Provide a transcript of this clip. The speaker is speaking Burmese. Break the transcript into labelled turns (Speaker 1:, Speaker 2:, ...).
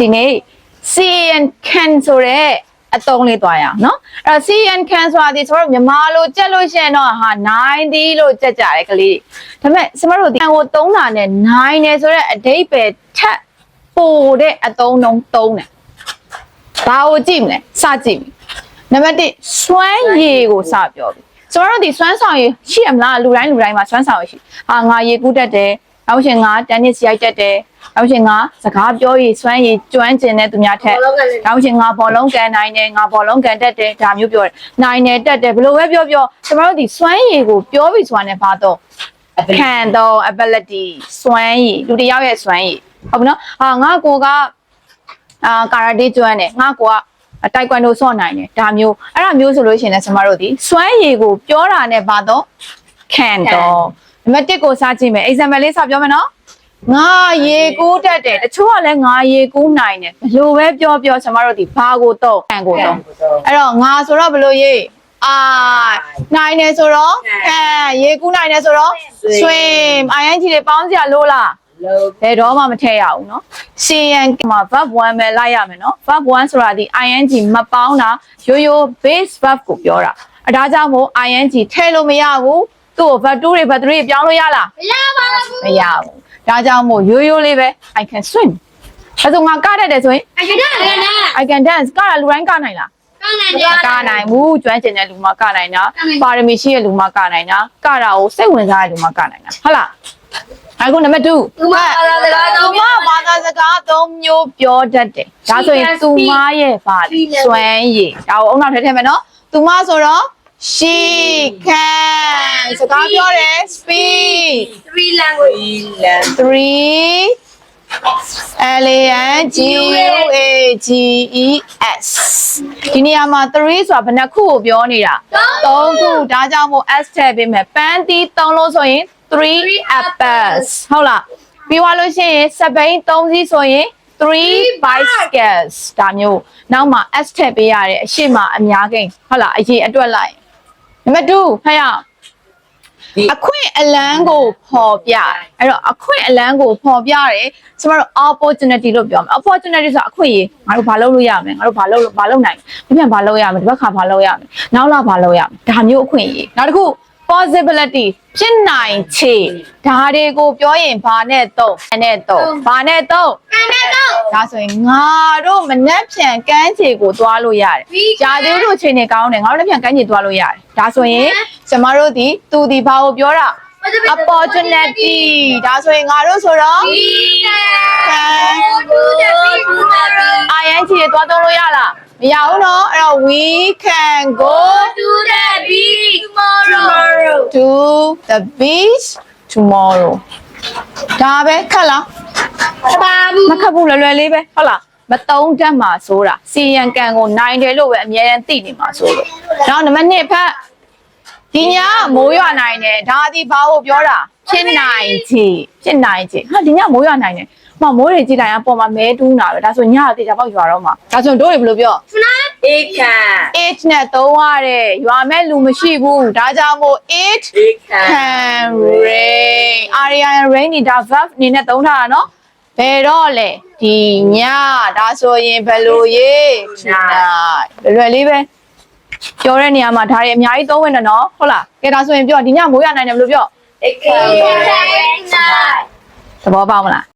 Speaker 1: ဒီနေ့ CN can ဆိုတဲ့အသုံးလေးသွားရအောင်เนาะအဲ့တော့ CN can ဆိုတာဒီကျွန်တော်တို့မြန်မာလိုကြက်လို့ရှိရင်တော့ဟာ9ဒီလို့ကြက်ကြတယ်ကလေးတွေဒါပေမဲ့ကျွန်တော်တို့ဒီကိုသုံးတာနဲ့9တယ်ဆိုတဲ့အဓိပ္ပာယ်ထပ်ပိုတဲ့အသုံးနှုန်းသုံးတယ်ဘာကိုကြည့်မလဲစကြည့်ပြီနံပါတ်1စွမ်းရည်ကိုစပြောပြီကျွန်တော်တို့ဒီစွမ်းဆောင်ရည်ရှိရမလားလူတိုင်းလူတိုင်းမှာစွမ်းဆောင်ရည်ရှိဟာငါရေကူးတတ်တယ်နောက်ရှင်ငါတန်နစ်ရိုက်တတ်တယ် နောက်ရှင်ငါစကားပြောရည်စွမ်းရည်ကျွမ်းကျင်တဲ့သူများထက်
Speaker 2: ဘောလုံးကလည်း
Speaker 1: နောက်ချင်းငါဘောလုံးကန်နိုင်တယ်ငါဘောလုံးကန်တတ်တယ်ဒါမျိုးပြောတယ်နိုင်တယ်တက်တယ်ဘယ်လိုပဲပြောပြောကျွန်တော်တို့ဒီစွမ်းရည်ကိုပြောပြီဆိုတာနဲ့ဘာတော့ခံတော့ ability စွမ်းရည်လူတစ်ယောက်ရဲ့စွမ်းရည်ဟုတ်ပြီနော်ဟာငါကိုကအာကာရာတေကျွမ်းတယ်ငါကိုကတိုက်ကွမ်ဒိုဆော့နိုင်တယ်ဒါမျိုးအဲ့ဒါမျိုးဆိုလို့ရှိရင်လည်းကျွန်တော်တို့ဒီစွမ်းရည်ကိုပြောတာနဲ့ဘာတော့ခံတော့နံပါတ်1ကိုစကြည့်မယ် example လေးစပြောမယ်နော် ငါရေကူးတတ်တယ်တချို့ကလည်းငါရေကူးနိုင်တယ်ဘယ်လိုပဲပြောပြောကျွန်တော်တို့ဒီဘာကိုတော့ခံကိုတော့အဲ့တော့ငါဆိုတော့ဘယ်လိုရေးအာနိုင်တယ်ဆိုတော့ခံရေကူးနိုင်တယ်ဆိုတော့ swim ing တွေပေါင်းစရာလို့လား
Speaker 2: လုံး
Speaker 1: ဘယ်တော့မှမထည့်ရဘူးเนาะ cn မှာ verb 1ပဲလိုက်ရမယ်เนาะ verb 1ဆိုတာဒီ ing မပေါင်းတာရိုးရိုး base verb ကိုပြောတာအဲဒါကြောင့်မို့ ing ထည့်လို့မရဘူးသူ့ကို verb 2တွေ verb 3တွေပြောင်းလို့ရလား
Speaker 2: မရပါဘူး
Speaker 1: မရဘူး ဒါကြောင့်မို့ရိုးရိုးလေးပဲ i can swim အဲဆိုငါကတတ်တယ်ဆိုရင်
Speaker 2: အကဒါကနာ
Speaker 1: i can dance ကတာလူတိုင်းကနိုင်လား
Speaker 2: ကောင်းနိုင်
Speaker 1: မ
Speaker 2: တယ်
Speaker 1: ကနိုင်ဘူးကျွမ်းကျင်တဲ့လူမှကနိုင်တာ
Speaker 2: ကနိုင်
Speaker 1: ပါရမီရှိတဲ့လူမှကနိုင်တာကတာကိုစိတ်ဝင်စားတဲ့လူမှကနိုင်တာဟုတ်လားအခုနံပါတ်2
Speaker 2: သူမဘာသာစကား
Speaker 1: သူ
Speaker 2: တော့
Speaker 1: မဘာသာစကားသုံးမျိုးပြောတတ်တယ်ဒါဆိုရင်
Speaker 2: She can
Speaker 1: သူမ
Speaker 2: speak
Speaker 1: ရဲ့ဗာ
Speaker 2: three language
Speaker 1: စွမ်းရည်ဒါကိုအုံနောက်ထဲထည့်မယ်နော်သူမဆိုတော့ she can စကားပြောတယ် speak
Speaker 2: three language
Speaker 1: three L A N G U A G E S ဒီနေရာမှာ3ဆိုတာဘယ်နှခုကိုပြောနေတာ
Speaker 2: သုံး
Speaker 1: 3ခုဒါကြောင့်မို့ S ထည့်ပေးမယ်ပန်းတီး3လို့ဆိုရင်3 apples ဟုတ်လားပြီးသွားလို့ရှိရင်စပိန်3စီးဆိုရင်3 bicycles ဒါမျိုးနောက်မှာ S ထည့်ပေးရတယ်အရှိမအများကိန်းဟုတ်လားအရေးအတွက်လိုက်နံပါတ်2ဖတ်ရအောင် အခွင့်အလန်းကိုပေါ်ပြတယ်အဲ့တော့အခွင့်အလန်းကိုပေါ်ပြတယ်ကျမတို့ opportunity လို့ပြောမှာ opportunity ဆိုတာအခွင့်အရေးငါတို့ဘာလုပ်လို့ရမလဲငါတို့ဘာလုပ်လို့ဘာလုပ်နိုင်လဲဒီပြန်ဘာလုပ်ရမလဲဒီဘက်ခါဘာလုပ်ရမလဲနောက်လာဘာလုပ်ရမလဲဒါမျိုးအခွင့်အရေးနောက်တစ်ခု possibility ဖြစ်နိုင်ခြေဒါတွေကိုပြောရင်ဘာနဲ့တော့ဘာနဲ့တော့ဘာနဲ့တော့
Speaker 2: ကန်တဲ့တော့
Speaker 1: ဒါဆိုရင်ငါတို့မနှက်ဖြန်ကန်းခြေကိုသွားလို့ရတယ်
Speaker 2: We can.
Speaker 1: ဂျာသေးတို့ချိန်နေကောင်းတယ်ငါတို့လည်းဖြန်ကန်းခြေသွားလို့ရတယ်ဒါဆိုရင် ကျမတို့ဒီသူဒီဘာကိုပြောတာ opportunity ဒါဆိုရင်ငါတို့ဆိုတော့
Speaker 2: we can do the big tomorrow
Speaker 1: ing တွေသွားသုံးလို့ရလားမရဘူးเนาะအဲ့တော့ we can go
Speaker 2: do the big tomorrow
Speaker 1: to the beach tomorrow ဒါပဲခက်လား
Speaker 2: ဘာဘူး
Speaker 1: မခက်ဘူးလွယ်လွယ်လေးပဲဟုတ်လားမတုံးတတ်မှာဆိုတာစီယံကန်ကိုနိုင်တယ်လို့ပဲအမြဲတမ်းသိနေမှာဆိုလို့နောက်နံပါတ်1ဖက် ဒီညမိုးရွာနိုင်တယ်ဒါဒီဘာကိုပြောတာဖြစ်နိုင်ချေဖြစ်နိုင်ချေဟာဒီညမိုးရွာနိုင်တယ်မမိုးတွေကြည့်လိုက်ရင်ပေါ်မှာမဲတူးနာပဲဒါဆိုညအတေချာပေါက်ရွာတော့မှာဒါဆိုတို့တွေဘယ်လိုပြော
Speaker 2: it can
Speaker 1: it နဲ့သုံးရတယ်ရွာမဲ့လူမရှိဘူးဒါကြောင့်မို့ it
Speaker 2: it
Speaker 1: can rain area rain นี่ဒါ verb အနေနဲ့သုံးထားတာเนาะဘယ်တော့လဲဒီညဒါဆိုရင်ဘယ်လိုရေး tonight လွယ်လွယ်လေးပဲ ပြောတဲ့နေရာမှာဒါတွေအများကြီးသုံးဝင်တယ်နော်ဟုတ်လားကဲဒါဆိုရင်ပြောဒီညမိုးရနိုင်တယ်ဘယ်လိုပြော
Speaker 2: It can be night
Speaker 1: သဘောပေါက်မလား